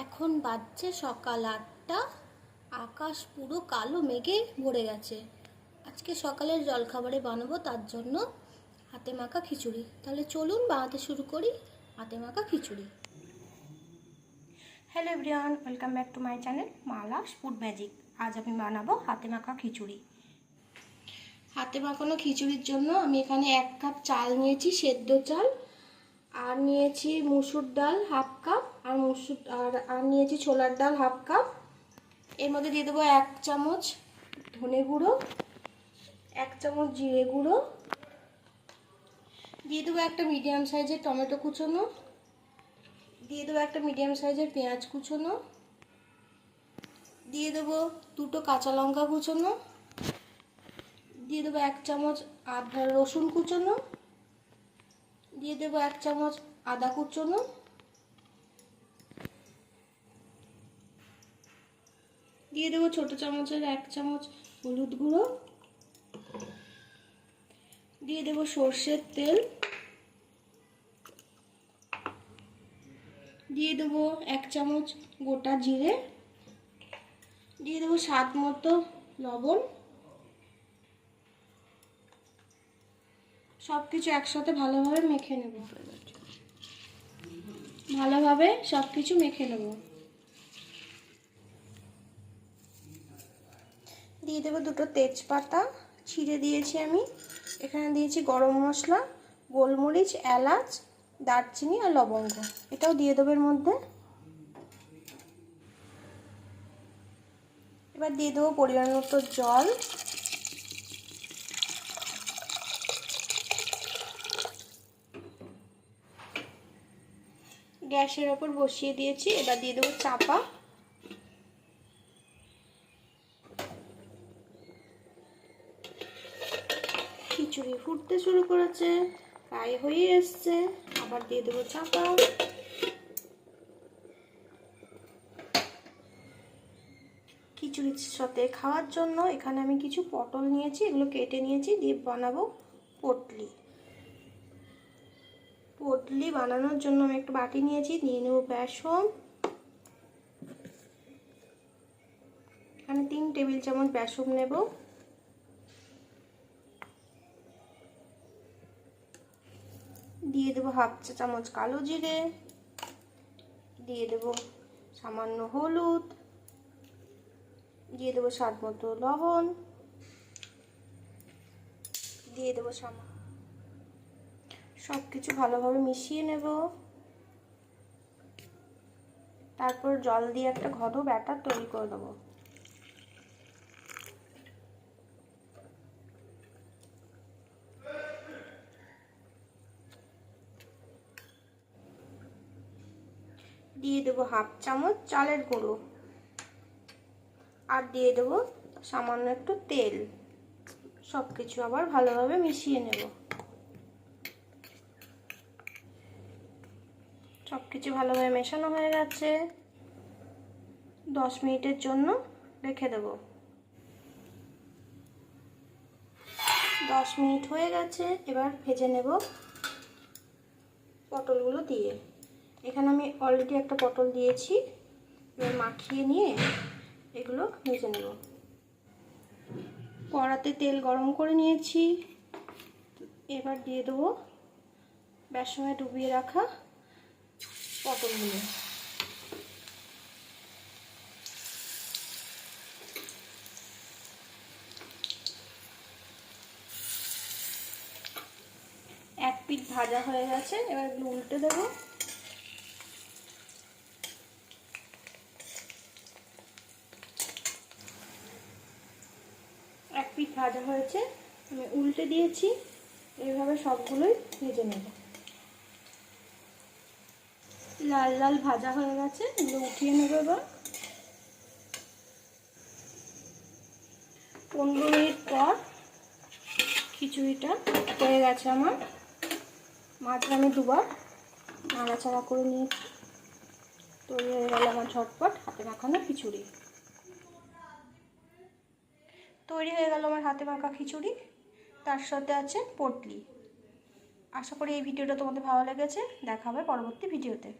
এখন বাজছে সকাল আটটা। আকাশ পুরো কালো মেঘে ভরে গেছে। আজকে সকালের জলখাবারে বানাবো তার জন্য হাতে মাখা খিচুড়ি। তাহলে চলুন বানাতে শুরু করি হাতে মাখা খিচুড়ি। Hello everyone welcome back to my channel Mala's food magic আজ আমি বানাবো হাতে মাখা খিচুড়ি। হাতে মাখানো খিচুড়ির জন্য আমি এখানে এক কাপ চাল নিয়েছি সেদ্ধ চাল। আর নিয়েছি মুসুর ডাল হাফ কাপ আর মুসুর, আর আর নিয়েছি ছোলার ডাল হাফ কাপ। এর মধ্যে দিয়ে দেবো এক চামচ ধনে গুঁড়ো, এক চামচ জিরে গুঁড়ো, দিয়ে দেবো একটা মিডিয়াম সাইজের টমেটো কুচোনো, দিয়ে দেবো একটা মিডিয়াম সাইজের পেঁয়াজ কুচোনো, দিয়ে দেবো দুটো কাঁচা লঙ্কা কুচোনো, দিয়ে দেবো এক চামচ আদা রসুন কুচোনো দিয়ে দেবো এক চামচ আদা কুচোনো। দিয়ে দেবো ছোটো চামচের এক চামচ হলুদ গুঁড়ো। দিয়ে দেবো সর্ষের তেল। দিয়ে দেবো এক চামচ গোটা জিরে। দিয়ে দেবো স্বাদ মতো লবণ। সব কিছু একসাথে ভালোভাবে মেখে নেব। ভালোভাবে সব কিছু মেখে নেব। দিয়ে দেবো দুটো তেজপাতা, ছিঁড়ে দিয়েছি আমি। এখানে দিয়েছি গরম মশলা, গোলমরিচ, এলাচ, দারচিনি আর লবঙ্গ। এটাও দিয়ে দেবো এর মধ্যে। এবার দিয়ে দেবো পরিমাণ মতো জল। গ্যাসের ওপর বসিয়ে দিয়েছি, এবার দিয়ে দেবো চাপা। খিচুড়ি ফুটতে শুরু করেছে প্রায় হয়ে এসছে, আবার দিয়ে দেবো চাপা। খিচুড়ির সাথে খাওয়ার জন্য এখানে আমি কিছু পটল নিয়েছি, এগুলো কেটে নিয়েছি, দিয়ে বানাবো পটলি। পটলি বানানোর জন্য আমি একটা বাটি নিয়েছি নিয়ে নেব বেসন। এখানে তিন টেবিল চামচ বেসন নেব। দিয়ে দেবো হাফ চা চামচ কালো জিরে। দিয়ে দেবো সামান্য হলুদ। দিয়ে দেবো স্বাদ মতো লবণ। দিয়ে দেবো সামান্য সব কিছু ভালোভাবে মিশিয়ে নেব। তারপর জল দিয়ে একটা ঘন ব্যাটার তৈরি করে দেবো দিয়ে দেবো হাফ চামচ চালের গুঁড়ো। আর দিয়ে দেবো সামান্য একটু তেল। সব কিছু আবার ভালোভাবে মিশিয়ে নেব। সব কিছু ভালোভাবে মেশানো হয়ে গেছে। দশ মিনিটের জন্য রেখে দেব। দশ মিনিট হয়ে গেছে, এবার ভেজে নেব পটলগুলো দিয়ে। এখানে আমি অলরেডি একটা পটল দিয়েছি, এবার মাখিয়ে নিয়ে এগুলো ভেজে নেব। কড়াতে তেল গরম করে নিয়েছি, এবার দিয়ে দেবো বেসনে ডুবিয়ে রাখা পটলগুলো। এক পিঠ ভাজা হয়ে গেছে, এবার উল্টে দেবো। এক পিঠ ভাজা হয়েছে, আমি উল্টে দিয়েছি এইভাবে সবগুলোই ভেজে নেব। লাল লাল ভাজা হয়ে গেছে, এগুলো উঠিয়ে নেব এবার। পনেরো মিনিট পর খিচুড়িটা হয়ে গেছে আমার। মাঝে আমি দুবার নাড়াচাড়া করে নিয়েছি। তৈরি হয়ে গেল আমার ঝটপট হাতে মাখানো খিচুড়ি। তৈরি হয়ে গেল আমার হাতে মাখা খিচুড়ি। তার সাথে আছে পটলি। আশা করি এই ভিডিওটা তোমাদের ভালো লেগেছে। দেখা হবে পরবর্তী ভিডিওতে।